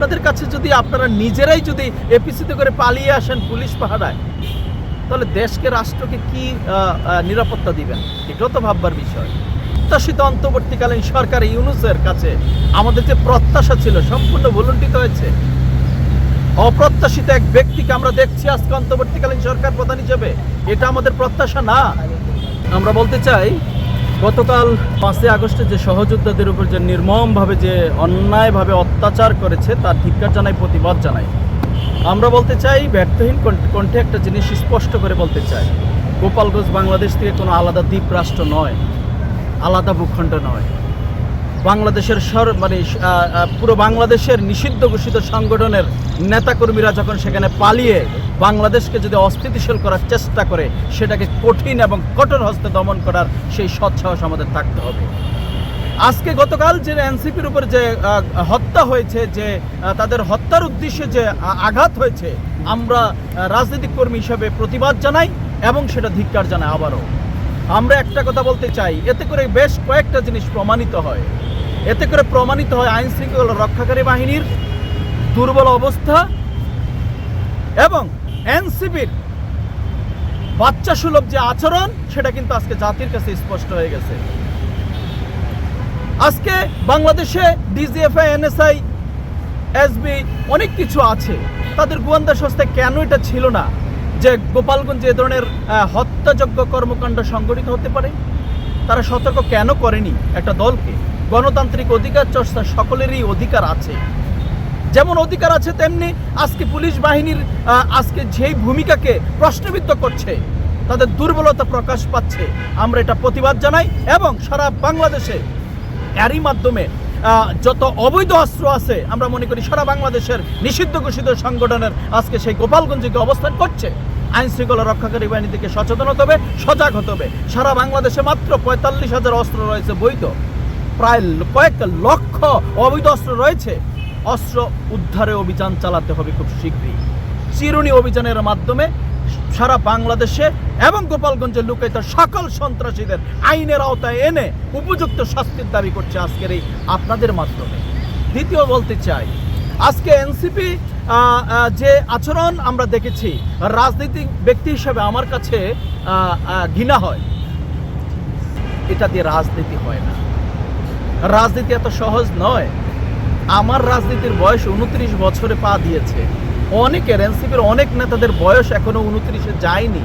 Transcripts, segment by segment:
আপনাদের কাছে যদি আপনারা নিজেরাই যদি এপিসিতে করে পালিয়ে আসেন পুলিশ পাহারায়, তাহলে দেশকে, রাষ্ট্রকে কি নিরাপত্তা দিবেন? এটাও তো ভাববার বিষয়। প্রত্যাশিত অন্তর্বর্তীকালীন সরকার ইউনুসের কাছে আমাদের যে প্রত্যাশা ছিল, সম্পূর্ণ ভুলুণ্ঠিত হয়েছে। অপ্রত্যাশিত এক ব্যক্তিকে আমরা দেখছি আজকে অন্তর্বর্তীকালীন সরকার প্রধান হিসেবে। এটা আমাদের প্রত্যাশা না। আমরা বলতে চাই গতকাল পাঁচই আগস্টে যে সহযোদ্ধাদের উপর যে নির্মমভাবে যে অন্যায়ভাবে অত্যাচার করেছে, তার ধিক্কার জানাই, প্রতিবাদ জানাই। আমরা বলতে চাই, ব্যর্থহীন কণ্ঠে একটা জিনিস স্পষ্ট করে বলতে চাই। গোপালগঞ্জ বাংলাদেশ থেকে কোনো আলাদা দ্বীপ রাষ্ট্র নয়, আলাদা ভূখণ্ড নয়। বাংলাদেশের সর মানে পুরো বাংলাদেশের নিষিদ্ধ ঘোষিত সংগঠনের নেতাকর্মীরা যখন সেখানে পালিয়ে বাংলাদেশকে যদি অস্থিতিশীল করার চেষ্টা করে, সেটাকে কঠিন এবং কঠোর হস্তে দমন করার সেই সৎসাহস আমাদের থাকতে হবে। আজকে গতকাল যে এনসিপির উপর যে হত্যা হয়েছে, যে তাদের হত্যার উদ্দেশ্যে যে আঘাত হয়েছে, আমরা রাজনৈতিক কর্মী হিসাবে প্রতিবাদ জানাই এবং সেটা ধিক্কার জানাই আবারও। আমরা একটা কথা বলতে চাই, এতে করে বেশ কয়েকটা জিনিস প্রমাণিত হয়। এতে করে প্রমাণিত হয় আইন শৃঙ্খলা রক্ষাকারী বাহিনীর দুর্বল অবস্থা এবং এনসিপির বাচ্চা সুলভ যে আচরণ, সেটা কিন্তু আজকে জাতির কাছে স্পষ্ট হয়ে গেছে। আজকে বাংলাদেশে ডিজিএফআই এনএসআই, এসবি অনেক কিছু আছে। তাদের গোয়েন্দা সংস্থায় কেন এটা ছিল না? যে গোপালগঞ্জে এ ধরনের হত্যাযোগ্য কর্মকাণ্ড সংগঠিত হতে পারে? তারা সতর্ক কেন করেনি একটা দলকে? গণতান্ত্রিক অধিকার চর্চা সকলেরই অধিকার আছে। যেমন অধিকার আছে তেমনি আজকে পুলিশ বাহিনীর আজকে যেই ভূমিকাকে প্রশ্নবিদ্ধ করছে, তাদের দুর্বলতা প্রকাশ পাচ্ছে। আমরা এটা প্রতিবাদ জানাই এবং সারা বাংলাদেশে এরই মাধ্যমে যত অবৈধ অস্ত্র আছে, আমরা মনে করি সারা বাংলাদেশের নিষিদ্ধ ঘোষিত সংগঠনের আজকে সেই গোপালগঞ্জে গিয়ে অবস্থান করছে। আইন শৃঙ্খলা রক্ষাকারী বাহিনী থেকে সচেতন হতে হবে, সজাগ হতে হবে। সারা বাংলাদেশে মাত্র পঁয়তাল্লিশ হাজার অস্ত্র রয়েছে বৈধ। প্রায় কয়েক লক্ষ অবৈধ অস্ত্র রয়েছে। অস্ত্র উদ্ধারে অভিযান চালাতে হবে খুব শীঘ্রই। চিরুনি অভিযানের মাধ্যমে সারা বাংলাদেশে এবং গোপালগঞ্জে লুকায়িত সকল সন্ত্রাসীদের আইনের আওতায় এনে উপযুক্ত শাস্তির দাবি করছে আজকের এই আপনাদের মাধ্যমে। দ্বিতীয় বলতে চাই, আজকে এনসিপি যে আচরণ আমরা দেখেছি, রাজনৈতিক ব্যক্তি হিসেবে আমার কাছে ঘৃণা হয়। এটা দিয়ে রাজনীতি হয় না। রাজনীতি এত সহজ নয়। আমার রাজনীতির বয়স উনত্রিশ বছরে পা দিয়েছে। অনেকের এনসিপির অনেক নেতাদের বয়স এখনও উনত্রিশে যায়নি।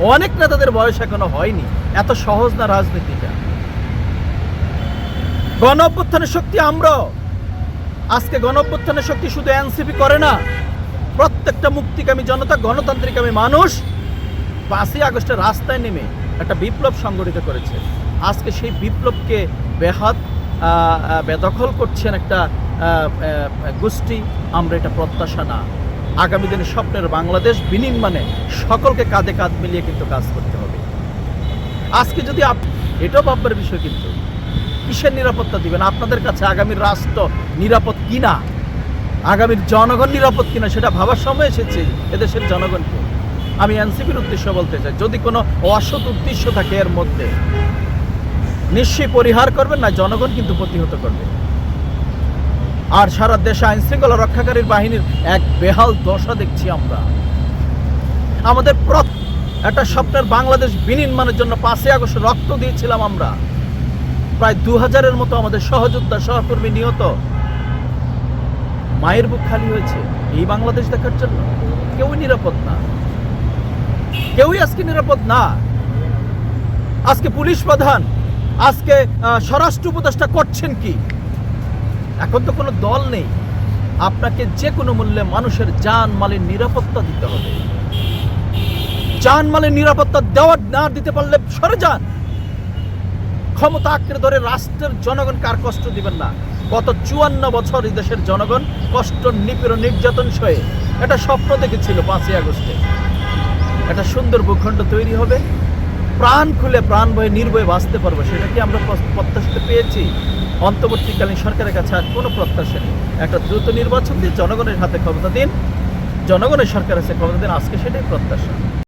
অনেক নেতাদের বয়স এখনও হয়নি। এত সহজ না রাজনীতিটা। গণ অভ্যুত্থানের শক্তি আমরা। আজকে গণ অভ্যুত্থানের শক্তি শুধু এনসিপি করে না। প্রত্যেকটা মুক্তিকামী জনতা, গণতান্ত্রিকামী মানুষ পাঁচই আগস্টে রাস্তায় নেমে একটা বিপ্লব সংগঠিত করেছে। আজকে সেই বিপ্লবকে বেহাত বেদখল করছেন একটা গোষ্ঠী, আমরা এটা প্রত্যাশা না। আগামী দিনে স্বপ্নের বাংলাদেশ বিনির্মাণে সকলকে কাঁধে কাঁধ মিলিয়ে কিন্তু কাজ করতে হবে। আজকে যদি আপ এটাও ভাববার বিষয় কিন্তু, কিসের নিরাপত্তা দিবেন? আপনাদের কাছে আগামীর রাষ্ট্র নিরাপদ কিনা? আগামীর জনগণ নিরাপদ কিনা সেটা ভাবার সময় এসেছে এদেশের জনগণকে। আমি এনসিপির উদ্দেশ্য বলতে চাই, যদি কোনো অসৎ উদ্দেশ্য থাকে এর মধ্যে নিশ্চয়ই পরিহার করবেন, না জনগণ কিন্তু প্রতিহত করবে। আর সারা দেশে আইন শৃঙ্খলা রক্ষাকারীর বাহিনীর এক বেহাল দশা দেখছি আমরা। আমাদের একটা স্বপ্নের বাংলাদেশ বিনির্মাণের জন্য পাঁচই আগস্ট রক্ত দিয়েছিলাম আমরা। প্রায় দু হাজারের মতো আমাদের সহযোদ্ধা, সহকর্মী নিহত। মায়ের বুক খালি হয়েছে, এই বাংলাদেশ দেখার জন্য কেউই নিরাপদ না। কেউই আজকে নিরাপদ না। আজকে পুলিশ প্রধান আজকে স্বরাষ্ট্র উপদেষ্টা করছেন কি? এখন তো কোনো দল নেই। আপনাকে যে কোনো মূল্যে মানুষের যান মালের নিরাপত্তা দিতে হবে। যান মালের নিরাপত্তা দেওয়া না দিতে পারলে সরে যান। ক্ষমতা আঁকড়ে ধরে রাষ্ট্রের জনগণ কার কষ্ট দিবেন না? গত চুয়ান্ন বছর এই দেশের জনগণ কষ্ট, নিপীড়ন, নির্যাতন সয়ে একটা স্বপ্ন দেখেছিল পাঁচই আগস্টে। একটা সুন্দর ভূখণ্ড তৈরি হবে। প্রাণ খুলে প্রাণ ভয়ে নির্ভয়ে বাঁচতে পারব সেটা কি আমরা প্রত্যাশা পেয়েছি। অন্তর্বর্তীকালীন সরকারের কাছে আর কোনো প্রত্যাশা নেই। একটা দ্রুত নির্বাচন দিয়ে জনগণের হাতে ক্ষমতা দিন, জনগণের সরকারের আছে ক্ষমতা দিন, আজকে সেটাই প্রত্যাশা।